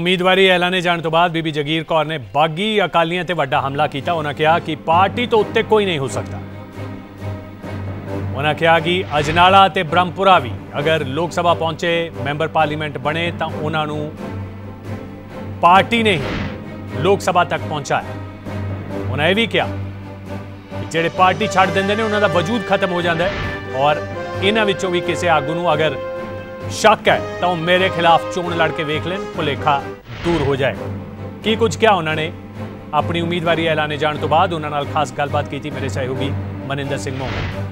ਉਮੀਦਵਾਰੀ ਐਲਾਨੇ ਜਾਣ ਤੋਂ ਬਾਅਦ ਬੀਬੀ ਜਗੀਰ ਕੌਰ ਨੇ ਬਾਗੀ ਅਕਾਲੀਆਂ ਤੇ ਵੱਡਾ ਹਮਲਾ ਕੀਤਾ। ਉਹਨਾਂ ਕਿਹਾ ਕਿ ਪਾਰਟੀ ਤੋਂ ਉੱਤੇ ਕੋਈ ਨਹੀਂ ਹੋ ਸਕਦਾ। ਉਹਨਾਂ ਕਿਹਾ ਕਿ ਅਜਨਾਲਾ ਤੇ ਬ੍ਰਹਮਪੁਰਾ ਵੀ ਅਗਰ ਲੋਕ ਸਭਾ ਪਹੁੰਚੇ, ਮੈਂਬਰ ਪਾਰਲੀਮੈਂਟ ਬਣੇ, ਤਾਂ ਉਹਨਾਂ ਨੂੰ ਪਾਰਟੀ ਨੇ ਹੀ ਲੋਕ ਸਭਾ ਤੱਕ ਪਹੁੰਚਾਇਆ। ਉਹਨਾਂ ਇਹ ਵੀ ਕਿਹਾ ਕਿ ਜਿਹੜੇ ਪਾਰਟੀ ਛੱਡ ਦਿੰਦੇ ਨੇ ਉਹਨਾਂ ਦਾ ਵਜੂਦ ਖਤਮ ਹੋ ਜਾਂਦਾ ਹੈ ਔਰ ਇਹਨਾਂ ਵਿੱਚੋਂ ਵੀ ਕਿਸੇ ਆਗੂ ਨੂੰ ਅਗਰ ਸ਼ੱਕ ਹੈ ਤਾਂ ਉਹ ਮੇਰੇ ਖਿਲਾਫ ਚੋਣ ਲੜ ਕੇ ਵੇਖ ਲੈਣ ਭੁਲੇਖਾ ਦੂਰ ਹੋ ਜਾਏ ਕੀ ਕੁਝ ਕਿਹਾ ਉਹਨਾਂ ਨੇ ਆਪਣੀ ਉਮੀਦਵਾਰੀ ਐਲਾਨੇ ਜਾਣ ਤੋਂ ਬਾਅਦ ਉਹਨਾਂ ਨਾਲ ਖਾਸ ਗੱਲਬਾਤ ਕੀਤੀ ਮੇਰੇ ਸਹਿਯੋਗੀ ਮਨਿੰਦਰ ਸਿੰਘ ਮੋਹਨ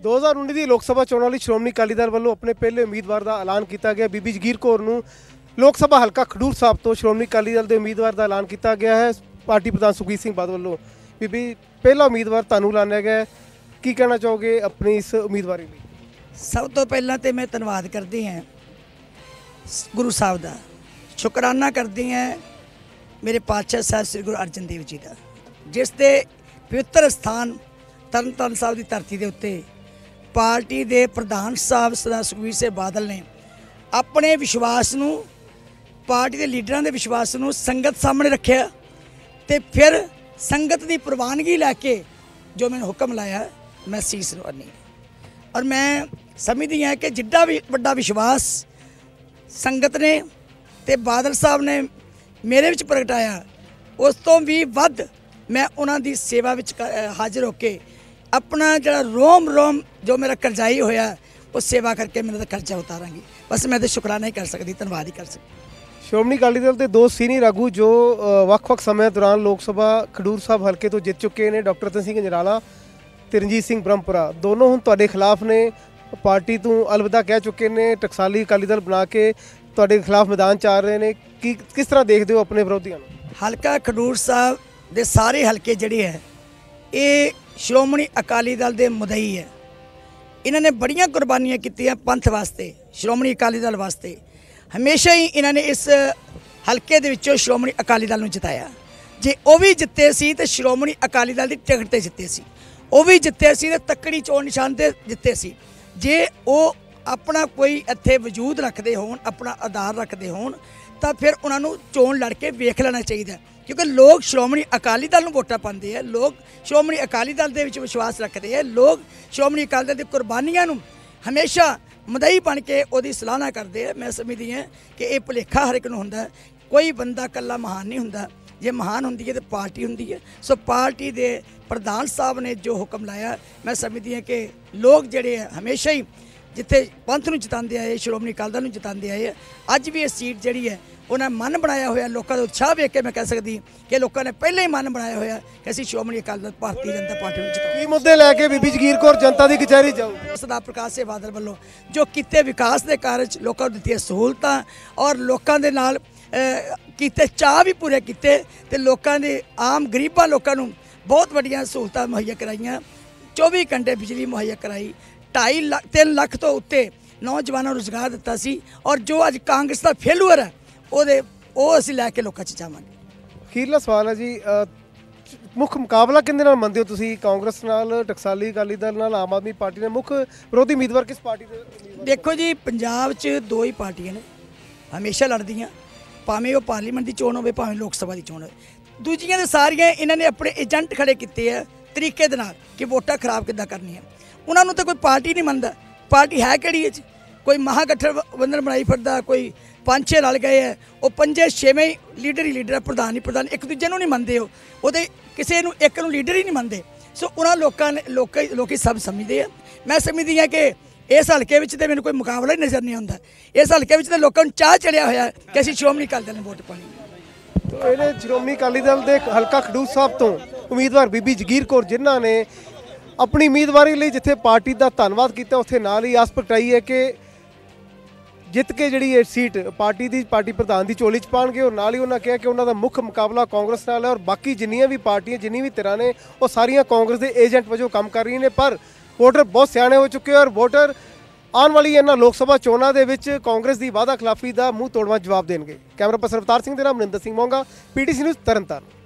2019 ਦੀ ਲੋਕ ਸਭਾ ਚੋਣਾਂ ਲਈ ਸ਼੍ਰੋਮਣੀ ਅਕਾਲੀ ਦਲ ਵੱਲੋਂ ਆਪਣੇ ਪਹਿਲੇ ਉਮੀਦਵਾਰ ਦਾ ਐਲਾਨ ਕੀਤਾ ਗਿਆ ਬੀਬੀ ਜਗੀਰ ਕੌਰ ਨੂੰ ਲੋਕ ਸਭਾ ਹਲਕਾ ਖਡੂਰ ਸਾਹਿਬ ਤੋਂ ਸ਼੍ਰੋਮਣੀ ਅਕਾਲੀ ਦਲ ਦੇ ਉਮੀਦਵਾਰ ਦਾ ਐਲਾਨ ਕੀਤਾ ਗਿਆ ਹੈ ਪਾਰਟੀ ਪ੍ਰਧਾਨ ਸੁਖਬੀਰ ਸਿੰਘ ਬਾਦਲ ਵੱਲੋਂ ਬੀਬੀ ਪਹਿਲਾ ਉਮੀਦਵਾਰ ਤੁਹਾਨੂੰ ਐਲਾਨਿਆ ਗਿਆ ਕੀ ਕਹਿਣਾ ਚਾਹੋਗੇ ਆਪਣੀ ਇਸ ਉਮੀਦਵਾਰੀ ਲਈ ਸਭ ਤੋਂ ਪਹਿਲਾਂ ਤੇ ਮੈਂ ਧੰਨਵਾਦ ਕਰਦੀ ਹਾਂ ਗੁਰੂ ਸਾਹਿਬ ਦਾ। ਸ਼ੁਕਰਾਨਾ ਕਰਦੀ ਹਾਂ ਮੇਰੇ ਪਾਤਸ਼ਾਹ ਸਾਹਿਬ ਸ੍ਰੀ ਗੁਰੂ ਅਰਜਨ ਦੇਵ ਜੀ ਦਾ, ਜਿਸ ਦੇ ਪਵਿੱਤਰ ਸਥਾਨ ਤਰਨਤਾਰਨ ਸਾਹਿਬ ਦੀ ਧਰਤੀ ਦੇ ਉੱਤੇ ਪਾਰਟੀ ਦੇ ਪ੍ਰਧਾਨ ਸਾਹਿਬ ਸਰਦਾਰ ਸੁਖਬੀਰ ਸਿੰਘ ਬਾਦਲ ਨੇ ਆਪਣੇ ਵਿਸ਼ਵਾਸ ਨੂੰ, ਪਾਰਟੀ ਦੇ ਲੀਡਰਾਂ ਦੇ ਵਿਸ਼ਵਾਸ ਨੂੰ ਸੰਗਤ ਸਾਹਮਣੇ ਰੱਖਿਆ ਤੇ ਫਿਰ ਸੰਗਤ ਦੀ ਪ੍ਰਵਾਨਗੀ ਲੈ ਕੇ ਜੋ ਮੈਨੂੰ ਹੁਕਮ ਲਾਇਆ, ਮੈਂ ਸੀਸ ਰਵਾਨੀ ਔਰ ਮੈਂ ਸਮਝਦੀ ਹਾਂ ਕਿ ਜਿੱਡਾ ਵੀ ਵੱਡਾ ਵਿਸ਼ਵਾਸ ਸੰਗਤ ਨੇ ਤੇ ਬਾਦਲ ਸਾਹਿਬ ਨੇ ਮੇਰੇ ਵਿੱਚ ਪ੍ਰਗਟਾਇਆ, ਉਸ ਤੋਂ ਵੀ ਵੱਧ ਮੈਂ ਉਹਨਾਂ ਦੀ ਸੇਵਾ ਵਿੱਚ ਕ- ਹਾਜ਼ਰ ਹੋ ਕੇ ਆਪਣਾ ਜਿਹੜਾ ਰੋਮ ਰੋਮ ਜੋ ਮੇਰਾ ਕਰਜ਼ਾਈ ਹੋਇਆ, ਉਹ ਸੇਵਾ ਕਰਕੇ ਮੇਰਾ ਤਾਂ ਖਰਚਾ ਉਤਾਰਾਂਗੀ। ਬਸ ਮੈਂ ਤੇ ਸ਼ੁਕਰਾਨਾ ਹੀ ਕਰ ਸਕਦੀ, ਧੰਨਵਾਦ ਹੀ ਕਰ ਸਕਦੀ। ਸ਼੍ਰੋਮਣੀ ਅਕਾਲੀ ਦਲ ਦੇ ਦੋ ਸੀਨੀਅਰ ਆਗੂ ਜੋ ਵੱਖ-ਵੱਖ ਸਮਿਆਂ ਦੌਰਾਨ ਲੋਕ ਸਭਾ ਖਡੂਰ ਸਾਹਿਬ ਹਲਕੇ ਤੋਂ ਜਿੱਤ ਚੁੱਕੇ ਨੇ, ਡਾਕਟਰ ਰਤਨ ਸਿੰਘ ਜਨਾਲਾ ਤੇ ਰਣਜੀਤ ਸਿੰਘ ਬ੍ਰਹਮਪੁਰਾ। ਦੋਨੋਂ ਹੁਣ ਤੁਹਾਡੇ ਖਿਲਾਫ ਨੇ। ਪਾਰਟੀ ਤੋਂ ਅਲਵਿਦਾ ਕਹਿ ਚੁੱਕੇ ਨੇ, ਟਕਸਾਲੀ ਅਕਾਲੀ ਦਲ ਬਣਾ ਕੇ ਤੁਹਾਡੇ ਖਿਲਾਫ ਮੈਦਾਨ 'ਚ ਆ ਰਹੇ ਨੇ। ਕੀ, ਕਿਸ ਤਰ੍ਹਾਂ ਦੇਖਦੇ ਹੋ ਆਪਣੇ ਵਿਰੋਧੀਆਂ ਨੂੰ? ਹਲਕਾ ਖਡੂਰ ਸਾਹਿਬ ਦੇ ਸਾਰੇ ਹਲਕੇ ਜਿਹੜੇ ਹੈ, ਇਹ ਸ਼੍ਰੋਮਣੀ ਅਕਾਲੀ ਦਲ ਦੇ ਮੁਦਈ ਹੈ। ਇਹਨਾਂ ਨੇ ਬੜੀਆਂ ਕੁਰਬਾਨੀਆਂ ਕੀਤੀਆਂ ਪੰਥ ਵਾਸਤੇ, ਸ਼੍ਰੋਮਣੀ ਅਕਾਲੀ ਦਲ ਵਾਸਤੇ। ਹਮੇਸ਼ਾ ਹੀ ਇਹਨਾਂ ਨੇ ਇਸ ਹਲਕੇ ਦੇ ਵਿੱਚੋਂ ਸ਼੍ਰੋਮਣੀ ਅਕਾਲੀ ਦਲ ਨੂੰ ਜਿਤਾਇਆ। ਜੇ ਉਹ ਵੀ ਜਿੱਤੇ ਸੀ ਤੇ ਸ਼੍ਰੋਮਣੀ ਅਕਾਲੀ ਦਲ ਦੀ ਟਿਕਟ ਤੇ ਜਿੱਤੇ ਸੀ। ਉਹ ਵੀ ਜਿੱਤੇ ਸੀ ਤੇ ਤੱਕੜੀ ਚੋਣ ਨਿਸ਼ਾਨ ਤੇ ਜਿੱਤੇ ਸੀ। ਜੇ ਉਹ ਆਪਣਾ ਕੋਈ ਇੱਥੇ ਵਜੂਦ ਰੱਖਦੇ ਹੋਣ, ਆਪਣਾ ਆਧਾਰ ਰੱਖਦੇ ਹੋਣ, ਤਾਂ ਫਿਰ ਉਹਨਾਂ ਨੂੰ ਚੋਣ ਲੜ ਕੇ ਵੇਖ ਲੈਣਾ ਚਾਹੀਦਾ ਕਿਉਂਕਿ ਲੋਕ ਸ਼੍ਰੋਮਣੀ ਅਕਾਲੀ ਦਲ ਨੂੰ ਵੋਟਾਂ ਪਾਉਂਦੇ ਆ, ਲੋਕ ਸ਼੍ਰੋਮਣੀ ਅਕਾਲੀ ਦਲ ਦੇ ਵਿੱਚ ਵਿਸ਼ਵਾਸ ਰੱਖਦੇ ਆ, ਲੋਕ ਸ਼੍ਰੋਮਣੀ ਅਕਾਲੀ ਦਲ ਦੀ ਕੁਰਬਾਨੀਆਂ ਨੂੰ ਹਮੇਸ਼ਾ ਮਦਈ ਬਣ ਕੇ ਉਹਦੀ ਸਲਾਹਨਾ ਕਰਦੇ ਆ। ਮੈਂ ਸਮਝਦੀ ਹਾਂ ਕਿ ਇਹ ਭੁਲੇਖਾ ਹਰ ਇੱਕ ਨੂੰ ਹੁੰਦਾ ਕੋਈ ਬੰਦਾ ਇਕੱਲਾ ਮਹਾਨ ਨਹੀਂ ਹੁੰਦਾ। ਜੇ ਮਹਾਨ ਹੁੰਦੀ ਹੈ ਤੇ ਪਾਰਟੀ ਹੁੰਦੀ ਹੈ। ਸੋ ਪਾਰਟੀ ਦੇ ਪ੍ਰਧਾਨ ਸਾਹਿਬ ਨੇ ਜੋ ਹੁਕਮ ਲਾਇਆ ਮੈਂ ਸਮਝਦੀ ਹਾਂ ਕਿ ਲੋਕ ਜਿਹੜੇ ਹਮੇਸ਼ਾ ਹੀ ਜਿੱਥੇ ਪੰਥ ਨੂੰ ਜਿਤਾਉਂਦੇ ਆਏ ਸ਼੍ਰੋਮਣੀ ਅਕਾਲੀ ਦਲ ਨੂੰ ਜਿਤਾਉਂਦੇ ਆਏ ਅੱਜ ਵੀ ਇਹ ਸੀਟ ਜਿਹੜੀ ਹੈ ਉਹਨਾਂ ਮਨ ਬਣਾਇਆ ਹੋਇਆ ਲੋਕਾਂ ਦਾ ਉਤਸ਼ਾਹ ਵੇਖ ਕੇ ਮੈਂ ਕਹਿ ਸਕਦੀ ਕਿ ਲੋਕਾਂ ਨੇ ਪਹਿਲਾਂ ਹੀ ਮਨ ਬਣਾਇਆ ਹੋਇਆ ਕਿ ਅਸੀਂ ਸ਼੍ਰੋਮਣੀ ਅਕਾਲੀ ਦਲ ਭਾਰਤੀ ਜਨਤਾ ਪਾਰਟੀ ਨੂੰ ਜਿਤਾਉਂਦੇ ਕੀ ਮੁੱਦੇ ਲੈ ਕੇ ਬੀਬੀ ਜਗੀਰ ਕੌਰ ਜਨਤਾ ਦੀ ਕਚਹਿਰੀ ਜਾਊ? ਸਰਦਾਰ ਪ੍ਰਕਾਸ਼ ਸਿੰਘ ਬਾਦਲ ਵੱਲੋਂ ਜੋ ਕੀਤੇ ਵਿਕਾਸ ਦੇ ਕਾਰਜ ਲੋਕਾਂ ਨੂੰ ਦਿੱਤੀਆਂ ਸਹੂਲਤਾਂ ਔਰ ਲੋਕਾਂ ਦੇ ਨਾਲ ਕੀਤੇ ਚਾਹ ਵੀ ਪੂਰੇ ਕੀਤੇ ਤੇ ਲੋਕਾਂ ਦੇ ਆਮ ਗਰੀਬਾਂ ਲੋਕਾਂ ਨੂੰ ਬਹੁਤ ਵੱਡੀਆਂ ਸਹੂਲਤਾਂ ਮੁਹੱਈਆ ਕਰਾਈਆਂ। 24 ਘੰਟੇ ਬਿਜਲੀ ਮੁਹੱਈਆ ਕਰਾਈ। 2.5 ਲੱਖ 3 ਲੱਖ ਤੋਂ ਉੱਤੇ ਨੌਜਵਾਨਾਂ ਨੂੰ ਰੁਜ਼ਗਾਰ ਦਿੱਤਾ ਸੀ ਔਰ ਜੋ ਅੱਜ ਕਾਂਗਰਸ ਦਾ ਫੇਲੂਅਰ ਹੈ ਉਹਦੇ ਉਹ ਅਸੀਂ ਲੈ ਕੇ ਲੋਕਾਂ 'ਚ ਜਾਵਾਂਗੇ। ਅਖੀਰਲਾ ਸਵਾਲ ਹੈ ਜੀ ਮੁੱਖ ਮੁਕਾਬਲਾ ਕਿੰਦੇ ਨਾਲ ਮੰਨਦੇ ਹੋ ਤੁਸੀਂ? ਕਾਂਗਰਸ ਨਾਲ ਟਕਸਾਲੀ ਅਕਾਲੀ ਦਲ ਨਾਲ ਆਮ ਆਦਮੀ ਪਾਰਟੀ ਨਾਲ ਮੁੱਖ ਵਿਰੋਧੀ ਉਮੀਦਵਾਰ ਕਿਸ ਪਾਰਟੀ ਦੇ ਦੇਖੋ ਜੀ ਪੰਜਾਬ 'ਚ ਦੋ ਹੀ ਪਾਰਟੀਆਂ ਨੇ ਹਮੇਸ਼ਾ ਲੜਦੀਆਂ। ਭਾਵੇਂ ਉਹ ਪਾਰਲੀਮੈਂਟ ਦੀ ਚੋਣ ਹੋਵੇ ਭਾਵੇਂ ਲੋਕ ਸਭਾ ਦੀ ਚੋਣ ਹੋਵੇ। ਦੂਜੀਆਂ ਦੇ ਸਾਰੀਆਂ ਇਹਨਾਂ ਨੇ ਆਪਣੇ ਏਜੰਟ ਖੜੇ ਕੀਤੇ ਆ ਤਰੀਕੇ ਦੇ ਨਾਲ ਕਿ ਵੋਟਾਂ ਖਰਾਬ ਕਿੱਦਾਂ ਕਰਨੀਆਂ। ਉਹਨਾਂ ਨੂੰ ਤਾਂ ਕੋਈ ਪਾਰਟੀ ਨਹੀਂ ਮੰਨਦਾ। ਪਾਰਟੀ ਹੈ ਕਿਹੜੀ ਇਹ 'ਚ? ਕੋਈ ਮਹਾਗਠਬੰਧਨ ਬਣਾਈ ਫਿਰਦਾ ਕੋਈ ਪੰਜ ਛੇ ਰਲ ਗਏ ਹੈ ਉਹ ਪੰਜੇ ਛੇਵੇਂ ਲੀਡਰ ਹੀ ਲੀਡਰ ਹੈ, ਪ੍ਰਧਾਨ ਹੀ ਪ੍ਰਧਾਨ ਇੱਕ ਦੂਜੇ ਨੂੰ ਨਹੀਂ ਮੰਨਦੇ ਉਹ। ਉਹਦੇ ਕਿਸੇ ਨੂੰ ਇੱਕ ਨੂੰ ਲੀਡਰ ਹੀ ਨਹੀਂ ਮੰਨਦੇ। ਸੋ ਉਹਨਾਂ ਲੋਕਾਂ ਨੇ ਲੋਕਾਂ ਲੋਕੀ ਸਭ ਸਮਝਦੇ ਆ। ਮੈਂ ਸਮਝਦੀ ਹਾਂ ਕਿ ਇਸ ਹਲਕੇ ਵਿੱਚ ਤੇ ਮੈਨੂੰ ਕੋਈ ਮੁਕਾਬਲਾ ਹੀ ਨਜ਼ਰ ਨਹੀਂ ਆਉਂਦਾ। ਇਸ ਹਲਕੇ ਵਿੱਚ ਤੇ ਲੋਕਾਂ ਨੂੰ ਚਾਹ ਚੜਿਆ ਹੋਇਆ ਕਿ ਅਸੀਂ ਸ਼੍ਰੋਮਣੀ ਅਕਾਲੀ ਦਲ ਨੂੰ ਵੋਟ ਪਾਣੀ ਤੋ ਇਹਨੇ ਸ਼੍ਰੋਮਣੀ ਅਕਾਲੀ ਦਲ ਦੇ ਹਲਕਾ ਖਡੂਰ ਸਾਹਿਬ ਤੋਂ ਉਮੀਦਵਾਰ ਬੀਬੀ ਜਗੀਰ ਕੌਰ ਜਿਨ੍ਹਾਂ ਨੇ ਆਪਣੀ ਉਮੀਦਵਾਰੀ ਲਈ ਜਿੱਥੇ ਪਾਰਟੀ ਦਾ ਧੰਨਵਾਦ ਕੀਤਾ, ਉੱਥੇ ਨਾਲ ਹੀ ਆਸ ਪ੍ਰਗਟਾਈ ਹੈ ਕਿ ਜਿੱਤ ਕੇ ਜਿਹੜੀ ਇਹ ਸੀਟ ਪਾਰਟੀ ਦੀ, ਪਾਰਟੀ ਪ੍ਰਧਾਨ ਦੀ ਚੋਲੀ 'ਚ ਪਾਣਗੇ ਔਰ ਨਾਲ ਹੀ ਉਹਨਾਂ ਕਿਹਾ ਕਿ ਉਹਨਾਂ ਦਾ ਮੁੱਖ ਮੁਕਾਬਲਾ ਕਾਂਗਰਸ ਨਾਲ ਹੈ ਔਰ ਬਾਕੀ ਜਿੰਨੀਆਂ ਵੀ ਪਾਰਟੀਆਂ, ਜਿੰਨੀ ਵੀ ਧਿਰਾਂ ਨੇ, ਉਹ ਸਾਰੀਆਂ ਕਾਂਗਰਸ ਦੇ ਏਜੰਟ ਵਜੋਂ ਕੰਮ ਕਰ ਰਹੀਆਂ ਨੇ। ਪਰ ਵੋਟਰ ਬਹੁਤ ਸਿਆਣੇ ਹੋ ਚੁੱਕੇ ਔਰ ਵੋਟਰ ਆਉਣ ਵਾਲੀ ਇਹਨਾਂ ਲੋਕ ਸਭਾ ਚੋਣਾਂ ਦੇ ਵਿੱਚ ਕਾਂਗਰਸ ਦੀ ਵਾਅਦਾ ਖਿਲਾਫੀ ਦਾ ਮੂੰਹ ਤੋੜਵਾ ਜਵਾਬ ਦੇਣਗੇ। ਕੈਮਰਾ ਪਰਸਨ ਅਵਤਾਰ ਸਿੰਘ ਦੇ ਨਾਲ ਮਨਿੰਦਰ ਸਿੰਘ ਮੋਂਗਾ, ਪੀਟੀਸੀ ਨਿਊਜ਼ ਤਰਨਤਾਰਨ।